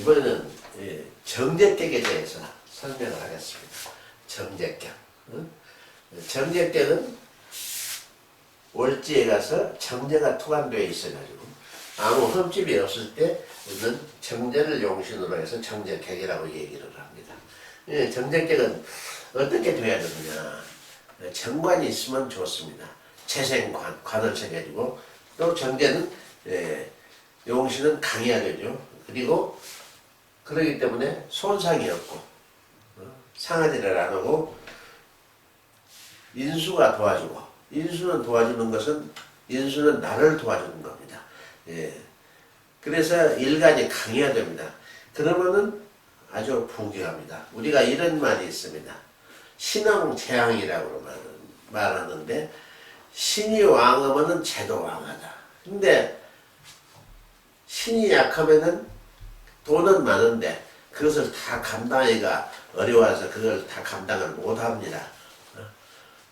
이번에는 예, 정제격에 대해서 설명을 하겠습니다. 정제격. 응? 정제격은 월지에 가서 정제가 투과되어 있어가지고 아무 흠집이 없을 때 우리는 정제를 용신으로 해서 정제격이라고 얘기를 합니다. 예, 정제격은 어떻게 돼야 되느냐? 예, 정관이 있으면 좋습니다. 재생관, 관을 새겨주고 또 정제는 예, 용신은 강해야 되죠. 그리고 그러기 때문에 손상이 없고 어, 상하지를 안 하고 인수가 도와주고 인수는 도와주는 것은 인수는 나를 도와주는 겁니다. 예. 그래서 일간이 강해야 됩니다. 그러면은 아주 부귀합니다. 우리가 이런 말이 있습니다. 신왕재앙이라고 말- 말하는데 신이 왕하면은 제도 왕하다. 근데 신이 약하면은 돈은 많은데 그것을 다 감당하기가 어려워서 그걸 다 감당을 못합니다. 어?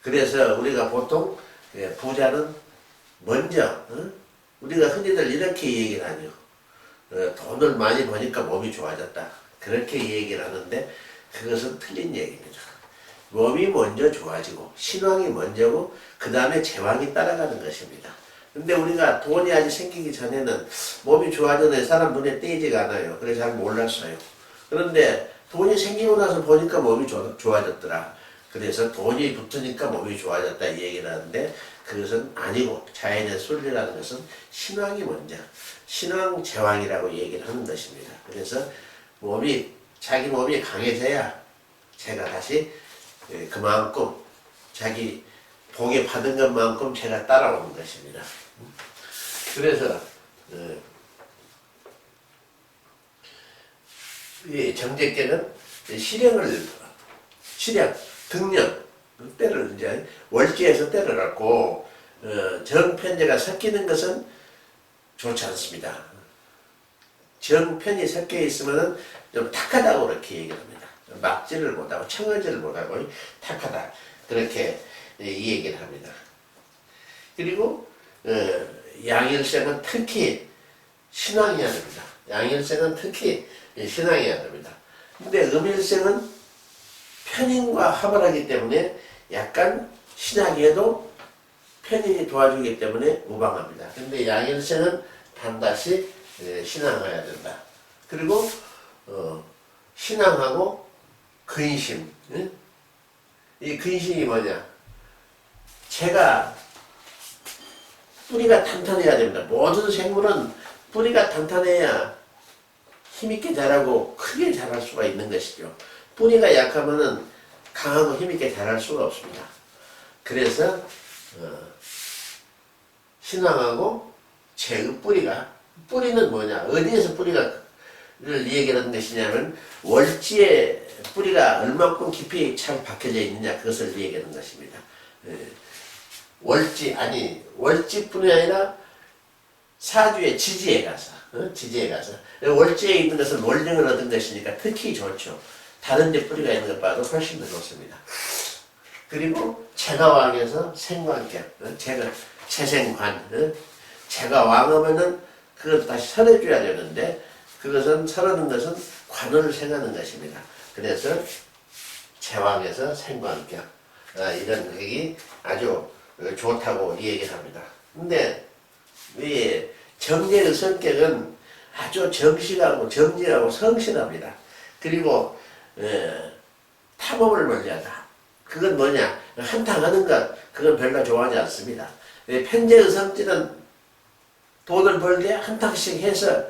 그래서 우리가 보통 예, 부자는 먼저 어? 우리가 흔히들 이렇게 얘기를 하죠. 어, 돈을 많이 버니까 몸이 좋아졌다. 그렇게 얘기를 하는데 그것은 틀린 얘기입니다. 몸이 먼저 좋아지고 신왕이 먼저고 그 다음에 제왕이 따라가는 것입니다. 근데 우리가 돈이 아직 생기기 전에는 몸이 좋아졌는데 사람 눈에 띄지가 않아요. 그래서 잘 몰랐어요. 그런데 돈이 생기고 나서 보니까 몸이 좋- 좋아졌더라. 그래서 돈이 붙으니까 몸이 좋아졌다 이 얘기를 하는데 그것은 아니고 자연의 순리라는 것은 신왕이 먼저 신왕 제왕이라고 얘기를 하는 것입니다. 그래서 몸이 자기 몸이 강해져야 제가 다시 예, 그만큼 자기 복에 받은 것만큼 제가 따라오는 것입니다. 그래서 어, 이 정제께는 실행을 실행 등년 때를 이제 월지에서 때를 갖고 어, 정편제가 섞이는 것은 좋지 않습니다. 정편이 섞여 있으면은 좀 탁하다고 그렇게 얘기합니다. 막지를 못하고 청어지를 못하고 탁하다 그렇게 이 얘기를 합니다. 그리고 어, 양일생은 특히 신앙해야 됩니다. 양일생은 특히 신앙해야 됩니다. 근데 음일생은 편인과 합을 하기 때문에 약간 신학에도 편인이 도와주기 때문에 무방합니다. 근데 양일생은 반드시 예, 신앙해야 된다. 그리고 어, 신앙하고 근심. 예? 이 근심이 뭐냐? 제가 뿌리가 탄탄해야 됩니다. 모든 생물은 뿌리가 탄탄해야 힘있게 자라고 크게 자랄 수가 있는 것이죠. 뿌리가 약하면은 강하고 힘있게 자랄 수가 없습니다. 그래서 어, 신앙하고 제의 뿌리가 뿌리는 뭐냐? 어디에서 뿌리가 를 얘기하는 것이냐면 월지에 뿌리가 얼마큼 깊이 잘 박혀져 있느냐 그것을 얘기하는 것입니다. 예. 월지 아니 월지뿐이 아니라 사주의 지지에 가서 어? 지지에 가서 월지에 있는 것은 월령을 얻은 것이니까 특히 좋죠. 다른 데 뿌리가 있는 것보다 훨씬 더 좋습니다. 그리고 제가 왕에서 생관격 어? 제가 재생관 어? 제가 왕하면은 그걸 다시 설해줘야 되는데 그것은 설하는 것은 관을 생하는 것입니다. 그래서 제왕에서 생관격 아, 이런 얘기 아주 좋다고 얘기를 합니다. 근데 이 정제의 성격은 아주 정식하고 정직하고 성실합니다. 그리고 에, 탐험을 멀리하다. 그건 뭐냐? 한탕하는 것 그건 별로 좋아하지 않습니다. 예, 편제의 성질은 돈을 벌때 한탕씩 해서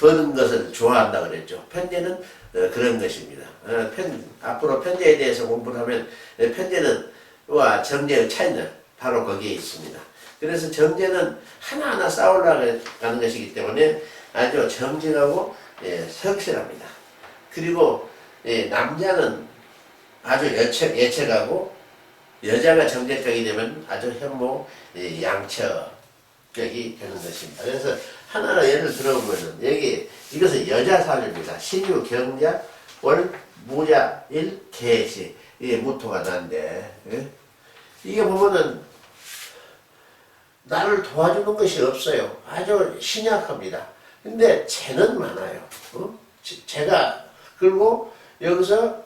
버는 것을 좋아한다 그랬죠. 편제는 어, 그런 것입니다. 어, 편, 앞으로 편제에 대해서 공부를 하면 어, 편제는 와 정제의 차이는 바로 거기에 있습니다. 그래서 정제는 하나하나 싸우려고 하는 것이기 때문에 아주 정직하고 예, 성실합니다. 그리고 예, 남자는 아주 예체, 예체가고 여자가 정제격이 되면 아주 현모 예, 양처격이 되는 것입니다. 그래서 하나하나 예를 들어보면은 여기 이것은 여자 사주입니다. 신유, 경자, 월, 무자, 일, 개시 이게 무토가 난데 예? 이게 보면은 나를 도와주는 것이 없어요. 아주 신약합니다. 근데 재는 많아요. 어? 제- 제가 그리고 여기서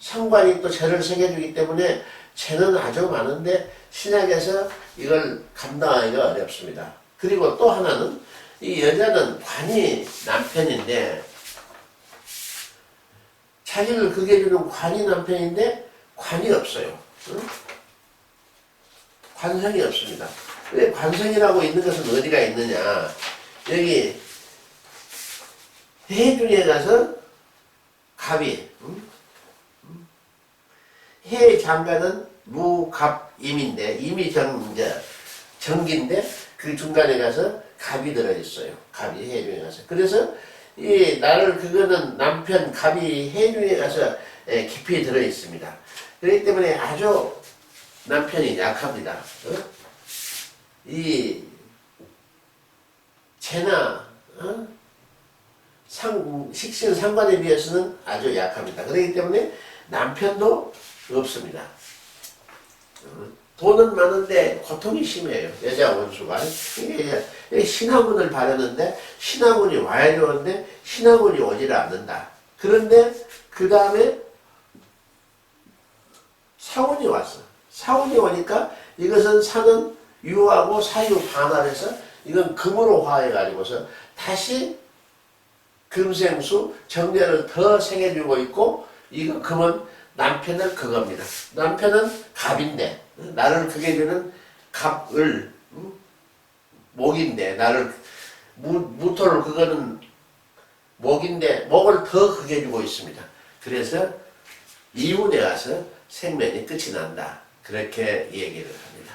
상관이 또 죄를 새겨주기 때문에 죄는 아주 많은데 신약에서 이걸 감당하기가 어렵습니다. 그리고 또 하나는 이 여자는 관이 남편인데 자기를 그게 주는 관이 남편인데 관이 없어요. 응? 관성이 없습니다. 왜 관성이라고 있는 것은 어디가 있느냐? 여기 해중에 가서 갑이 응? 응? 해 장가는 무갑임인데 임이 정 이제 정기인데 그 중간에 가서 갑이 들어 있어요. 갑이 해중에 가서 그래서 이 나를 그거는 남편 갑이 해중에 가서 에, 깊이 들어 있습니다. 그렇기 때문에 아주 남편이 약합니다. 어? 이 재나 어? 상, 식신 상관에 비해서는 아주 약합니다. 그렇기 때문에 남편도 없습니다. 어, 돈은 많은데 고통이 심해요. 여자 원수가. 신화문을 바르는데 신화문이 와야 좋은데 신화문이 오지를 않는다. 그런데 그 다음에 사원이 왔어. 사원이 오니까 이것은 사는 유하고 사유 반환해서 이건 금으로 화해가지고서 다시 금생수 정제를 더 생겨주고 있고 이거 금은 남편은 그겁니다. 남편은 갑인데 나를 그게 주는 갑을 음? 목인데 나를 무, 무토를 그거는 목인데 목을 더 크게 주고 있습니다. 그래서 이혼에 가서 생명이 끝이 난다. 그렇게 얘기를 합니다.